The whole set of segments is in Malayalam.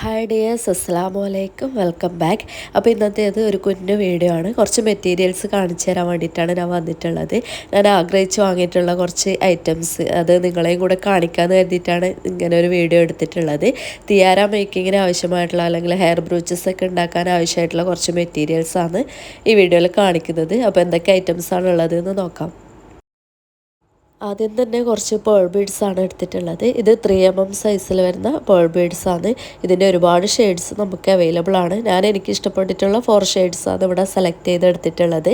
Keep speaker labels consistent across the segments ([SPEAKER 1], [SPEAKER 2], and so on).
[SPEAKER 1] ഹായ് ഡിയേഴ്സ് അസ്സാമു അലൈക്കും വെൽക്കം ബാക്ക് അപ്പോൾ ഇന്നത്തേത് ഒരു കുഞ്ഞു വീഡിയോ ആണ്. കുറച്ച് മെറ്റീരിയൽസ് കാണിച്ചു തരാൻ വേണ്ടിയിട്ടാണ് ഞാൻ വന്നിട്ടുള്ളത്. ഞാൻ ആഗ്രഹിച്ച് വാങ്ങിയിട്ടുള്ള കുറച്ച് ഐറ്റംസ് അത് നിങ്ങളെയും കൂടെ കാണിക്കാമെന്ന് കരുതിയിട്ടാണ് ഇങ്ങനെ ഒരു വീഡിയോ എടുത്തിട്ടുള്ളത്. തിയാര മേക്കിങ്ങിന് ആവശ്യമായിട്ടുള്ള അല്ലെങ്കിൽ ഹെയർ ബ്രൂച്ചസ് ഒക്കെ ഉണ്ടാക്കാൻ ആവശ്യമായിട്ടുള്ള കുറച്ച് മെറ്റീരിയൽസാണ് ഈ വീഡിയോയിൽ കാണിക്കുന്നത്. അപ്പോൾ എന്തൊക്കെ ഐറ്റംസ് ഉള്ളത് നോക്കാം. ആദ്യം തന്നെ കുറച്ച് പേൾ ആണ് എടുത്തിട്ടുള്ളത്. ഇത് ത്രീ എം എം സൈസിൽ വരുന്ന പേൾ ആണ്. ഇതിന്റെ ഒരുപാട് ഷെയ്ഡ്സ് നമുക്ക് അവൈലബിൾ ആണ്. ഞാൻ എനിക്ക് ഇഷ്ടപ്പെട്ടിട്ടുള്ള ഫോർ ഷെയ്ഡ്സ് ആണ് ഇവിടെ സെലക്ട് ചെയ്ത് എടുത്തിട്ടുള്ളത്.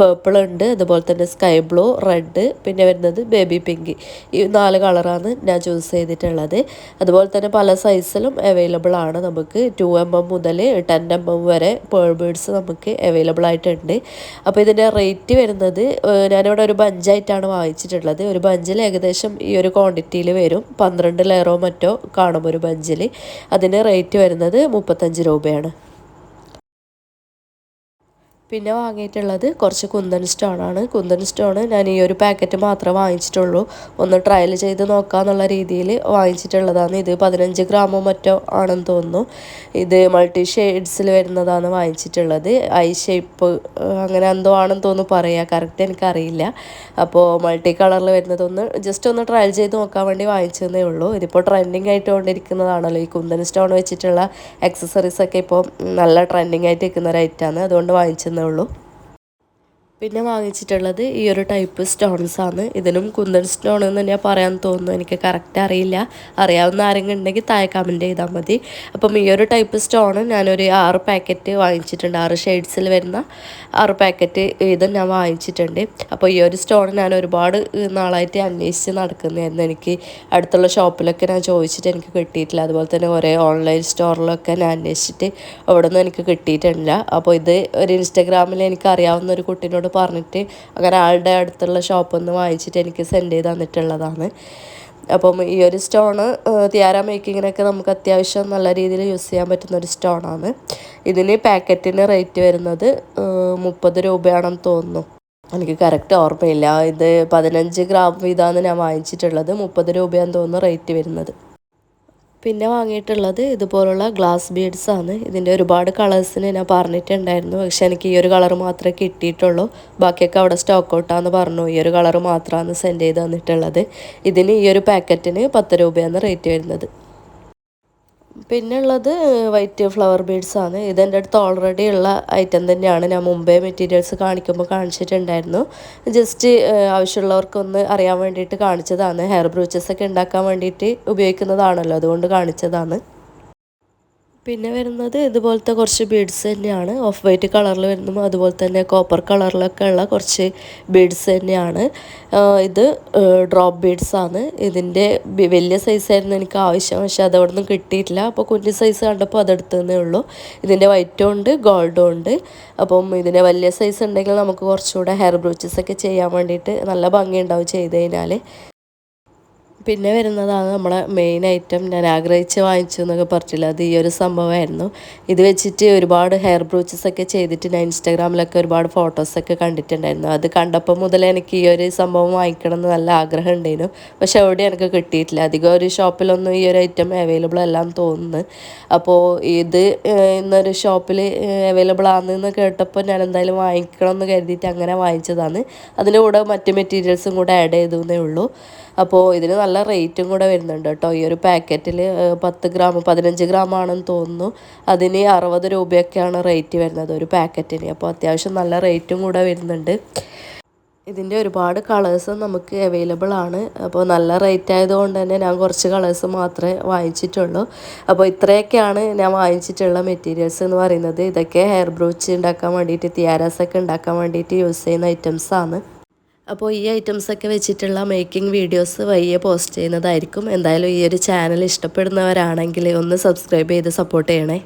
[SPEAKER 1] പേർപ്പിൾ ഉണ്ട് അതുപോലെ തന്നെ സ്കൈ ബ്ലൂ റെഡ് പിന്നെ വരുന്നത് ബേബി പിങ്ക് ഈ നാല് കളറാണ് ഞാൻ ചൂസ് ചെയ്തിട്ടുള്ളത്. അതുപോലെ തന്നെ പല സൈസിലും അവൈലബിൾ ആണ് നമുക്ക്. ടു എം എം മുതൽ ടെൻ എം എം വരെ പേൾ ബീഡ്സ് നമുക്ക് അവൈലബിൾ ആയിട്ടുണ്ട്. അപ്പോൾ ഇതിന്റെ റേറ്റ് വരുന്നത് ഞാനിവിടെ ഒരു ബഞ്ചായിട്ടാണ് വാങ്ങിച്ചിട്ടുള്ളത്. ഒരു ബഞ്ചിൽ ഏകദേശം ഈ ഒരു ക്വാണ്ടിറ്റിയിൽ വരും. പന്ത്രണ്ട് ലെയറോ മറ്റോ കാണും ഒരു ബഞ്ചിൽ അതിന് റേറ്റ് വരുന്നത് മുപ്പത്തഞ്ച് രൂപയാണ്. പിന്നെ വാങ്ങിയിട്ടുള്ളത് കുറച്ച് കുന്തൻ സ്റ്റോണാണ് കുന്തൻ സ്റ്റോൺ ഞാൻ ഈ ഒരു പാക്കറ്റ് മാത്രമേ വാങ്ങിച്ചിട്ടുള്ളൂ. ഒന്ന് ട്രയൽ ചെയ്ത് നോക്കാമെന്നുള്ള രീതിയിൽ വാങ്ങിച്ചിട്ടുള്ളതാണ്. ഇത് പതിനഞ്ച് ഗ്രാമോ മറ്റോ ആണെന്ന് തോന്നുന്നു. ഇത് മൾട്ടി ഷെയ്ഡ്സിൽ വരുന്നതാണ് വാങ്ങിച്ചിട്ടുള്ളത്. ഐ ഷേപ്പ് അങ്ങനെ എന്തോ ആണെന്ന് തോന്നുന്നു പറയുക കറക്റ്റ് എനിക്കറിയില്ല. അപ്പോൾ മൾട്ടി കളറിൽ വരുന്നതൊന്ന് ജസ്റ്റ് ഒന്ന് ട്രയൽ ചെയ്ത് നോക്കാൻ വേണ്ടി വാങ്ങിച്ചതേ ഉള്ളൂ. ഇതിപ്പോൾ ട്രെൻഡിങ് ആയിട്ട് കൊണ്ടിരിക്കുന്നതാണല്ലോ ഈ കുന്തൻ സ്റ്റോൺ വെച്ചിട്ടുള്ള ആക്സസറീസ് ഒക്കെ ഇപ്പോൾ നല്ല ട്രെൻഡിങ് ആയിട്ട് നിൽക്കുന്ന ഒരു ഐറ്റമാണ് അതുകൊണ്ട് വാങ്ങിച്ചത് ഉള്ളൂ. പിന്നെ വാങ്ങിച്ചിട്ടുള്ളത് ഈ ഒരു ടൈപ്പ് സ്റ്റോൺസ് ആണ്. ഇതിനും കുന്തൻ സ്റ്റോൺ എന്ന് തന്നെയാണ് പറയാൻ തോന്നുന്നു. എനിക്ക് കറക്റ്റ് അറിയില്ല. അറിയാവുന്ന ആരെങ്കിലും ഉണ്ടെങ്കിൽ താഴെ കമന്റ് ചെയ്താൽ മതി. അപ്പം ഈ ഒരു ടൈപ്പ് സ്റ്റോൺ ഞാനൊരു ആറ് പാക്കറ്റ് വാങ്ങിച്ചിട്ടുണ്ട്. ആറ് ഷെയ്ഡ്സിൽ വരുന്ന ആറ് പാക്കറ്റ് ഇത് ഞാൻ വാങ്ങിച്ചിട്ടുണ്ട്. അപ്പോൾ ഈ ഒരു സ്റ്റോൺ ഞാൻ ഒരുപാട് നാളായിട്ട് അന്വേഷിച്ച് നടക്കുന്നതായിരുന്നു എനിക്ക് അടുത്തുള്ള ഷോപ്പിലൊക്കെ ഞാൻ ചോദിച്ചിട്ട് എനിക്ക് കിട്ടിയിട്ടില്ല. അതുപോലെ തന്നെ കുറേ ഓൺലൈൻ സ്റ്റോറിലൊക്കെ ഞാൻ അന്വേഷിച്ചിട്ട് അവിടെ എനിക്ക് കിട്ടിയിട്ടില്ല. അപ്പോൾ ഇത് ഒരു ഇൻസ്റ്റാഗ്രാമിൽ എനിക്ക് അറിയാവുന്ന ഒരു കുട്ടീനോട് എന്നോട് പറഞ്ഞിട്ട് അങ്ങനെ ആളുടെ അടുത്തുള്ള ഷോപ്പിൽ നിന്ന് വാങ്ങിച്ചിട്ട് എനിക്ക് സെൻഡ് ചെയ്ത് തന്നിട്ടുള്ളതാണ്. അപ്പം ഈ ഒരു സ്റ്റോണ് തിയാര മേക്കിങ്ങിനൊക്കെ നമുക്ക് അത്യാവശ്യം നല്ല രീതിയിൽ യൂസ് ചെയ്യാൻ പറ്റുന്ന ഒരു സ്റ്റോണാണ് ഇതിന് പാക്കറ്റിന് റേറ്റ് വരുന്നത് മുപ്പത് രൂപയാണെന്ന് തോന്നുന്നു. എനിക്ക് കറക്റ്റ് ഓർമ്മയില്ല. ഇത് പതിനഞ്ച് ഗ്രാം വീതമാണ് ഞാൻ വാങ്ങിച്ചിട്ടുള്ളത്. മുപ്പത് രൂപയാണെന്ന് തോന്നുന്നു റേറ്റ് വരുന്നത്. പിന്നെ വാങ്ങിയിട്ടുള്ളത് ഇതുപോലുള്ള ഗ്ലാസ് ബീഡ്സ് ആണ്. ഇതിന്റെ ഒരുപാട് കളേഴ്സിന് ഞാൻ പറഞ്ഞിട്ടുണ്ടായിരുന്നു. പക്ഷെ എനിക്ക് ഈ ഒരു കളർ മാത്രമേ കിട്ടിയിട്ടുള്ളൂ. ബാക്കിയൊക്കെ അവിടെ സ്റ്റോക്ക് ഔട്ടാന്ന് പറഞ്ഞു. ഈ ഒരു കളർ മാത്രമാണ് സെൻഡ് ചെയ്ത് തന്നിട്ടുള്ളത്. ഇതിന് ഈ ഒരു പാക്കറ്റിന് പത്ത് രൂപയാണ് റേറ്റ് വരുന്നത്. പിന്നെ ഉള്ളത് വൈറ്റ് ഫ്ലവർ ബീഡ്സ് ആണ്. ഇതെന്റെ അടുത്ത് ഓൾറെഡി ഉള്ള ഐറ്റം തന്നെയാണ്. ഞാൻ മുമ്പേ മെറ്റീരിയൽസ് കാണിക്കുമ്പോൾ കാണിച്ചിട്ടുണ്ടായിരുന്നു. ജസ്റ്റ് ആവശ്യമുള്ളവർക്കൊന്ന് അറിയാൻ വേണ്ടിയിട്ട് കാണിച്ചതാണ്. ഹെയർ ബ്രൂച്ചസ് ഒക്കെ ഉണ്ടാക്കാൻ വേണ്ടിയിട്ട് ഉപയോഗിക്കുന്നതാണല്ലോ. അതുകൊണ്ട് കാണിച്ചതാണ്. പിന്നെ വരുന്നത് ഇതുപോലത്തെ കുറച്ച് ബീഡ്സ് തന്നെയാണ്. ഓഫ് വൈറ്റ് കളറിൽ വരുന്നതും അതുപോലെ തന്നെ കോപ്പർ കളറിലൊക്കെ ഉള്ള കുറച്ച് ബീഡ്സ് തന്നെയാണ്. ഇത് ഡ്രോപ്പ് ബീഡ്സ് ആണ്. ഇതിന്റെ വലിയ സൈസായിരുന്നു എനിക്ക് ആവശ്യം. പക്ഷെ അതവിടെ നിന്ന് കിട്ടിയിട്ടില്ല. അപ്പോൾ കുഞ്ഞു സൈസ് കണ്ടപ്പോൾ അതെടുത്തതേ ഉള്ളൂ. ഇതിന്റെ വൈറ്റും ഉണ്ട് ഗോൾഡും ഉണ്ട്. അപ്പം ഇതിന്റെ വലിയ സൈസ് ഉണ്ടെങ്കിൽ നമുക്ക് കുറച്ചുകൂടെ ഹെയർ ബ്രൂച്ചസ് ഒക്കെ ചെയ്യാൻ വേണ്ടിയിട്ട് നല്ല ഭംഗിയുണ്ടാവും ചെയ്ത് കഴിഞ്ഞാൽ പിന്നെ വരുന്നതാണ് നമ്മളെ മെയിൻ ഐറ്റം ഞാൻ ആഗ്രഹിച്ച് വാങ്ങിച്ചു എന്നൊക്കെ പറഞ്ഞില്ല അത് ഈ ഒരു സംഭവമായിരുന്നു. ഇത് വെച്ചിട്ട് ഒരുപാട് ഹെയർ ബ്രൂച്ചസ് ഒക്കെ ചെയ്തിട്ട് ഞാൻ ഇൻസ്റ്റാഗ്രാമിലൊക്കെ ഒരുപാട് ഫോട്ടോസൊക്കെ കണ്ടിട്ടുണ്ടായിരുന്നു. അത് കണ്ടപ്പോൾ മുതൽ എനിക്ക് ഈ ഒരു സംഭവം വാങ്ങിക്കണം എന്ന് നല്ല ആഗ്രഹം ഉണ്ടായിരുന്നു. പക്ഷെ എവിടെ എനിക്ക് കിട്ടിയിട്ടില്ല. അധികം ഒരു ഷോപ്പിലൊന്നും ഈ ഒരു ഐറ്റം അവൈലബിൾ അല്ലാന്ന് തോന്നുന്നു. അപ്പോൾ ഇത് ഇന്നൊരു ഷോപ്പിൽ അവൈലബിൾ ആണെന്ന് കേട്ടപ്പോൾ ഞാൻ എന്തായാലും വാങ്ങിക്കണം എന്ന് കരുതിയിട്ട് അങ്ങനെ വാങ്ങിച്ചതാണ്. അതിന്റെ കൂടെ മറ്റ് മെറ്റീരിയൽസും കൂടെ ആഡ് ചെയ്തു എന്നേ ഉള്ളൂ. അപ്പോൾ ഇതിന് നല്ല റേറ്റും കൂടെ വരുന്നുണ്ട് കേട്ടോ. ഈ ഒരു പാക്കറ്റിൽ പത്ത് ഗ്രാം പതിനഞ്ച് ഗ്രാം ആണെന്ന് തോന്നുന്നു. അതിന് അറുപത് രൂപയൊക്കെയാണ് റേറ്റ് വരുന്നത് ഒരു പാക്കറ്റിന്. അപ്പോൾ അത്യാവശ്യം നല്ല റേറ്റും കൂടെ വരുന്നുണ്ട്. ഇതിന്റെ ഒരുപാട് കളേഴ്സ് നമുക്ക് അവൈലബിൾ ആണ്. അപ്പോൾ നല്ല റേറ്റ് ആയതുകൊണ്ട് തന്നെ ഞാൻ കുറച്ച് കളേഴ്സ് മാത്രമേ വാങ്ങിച്ചിട്ടുള്ളൂ. അപ്പോൾ ഇത്രയൊക്കെയാണ് ഞാൻ വാങ്ങിച്ചിട്ടുള്ള മെറ്റീരിയൽസ് എന്ന് പറയുന്നത്. ഇതൊക്കെ ഹെയർ ബ്രൂച്ച് ഉണ്ടാക്കാൻ വേണ്ടിയിട്ട് തിയാരാസൊക്കെ ഉണ്ടാക്കാൻ വേണ്ടിയിട്ട് യൂസ് ചെയ്യുന്ന ഐറ്റംസാണ് അപ്പോൾ ഈ ഐറ്റംസൊക്കെ വെച്ചിട്ടുള്ള മേക്കിംഗ് വീഡിയോസ് വയ്യെ പോസ്റ്റ് ചെയ്യുന്നതായിരിക്കും. എന്തായാലും ഈ ഒരു ചാനൽ ഇഷ്ടപ്പെടുന്നവരാണെങ്കിൽ ഒന്ന് സബ്സ്ക്രൈബ് ചെയ്ത് സപ്പോർട്ട് ചെയ്യണേ.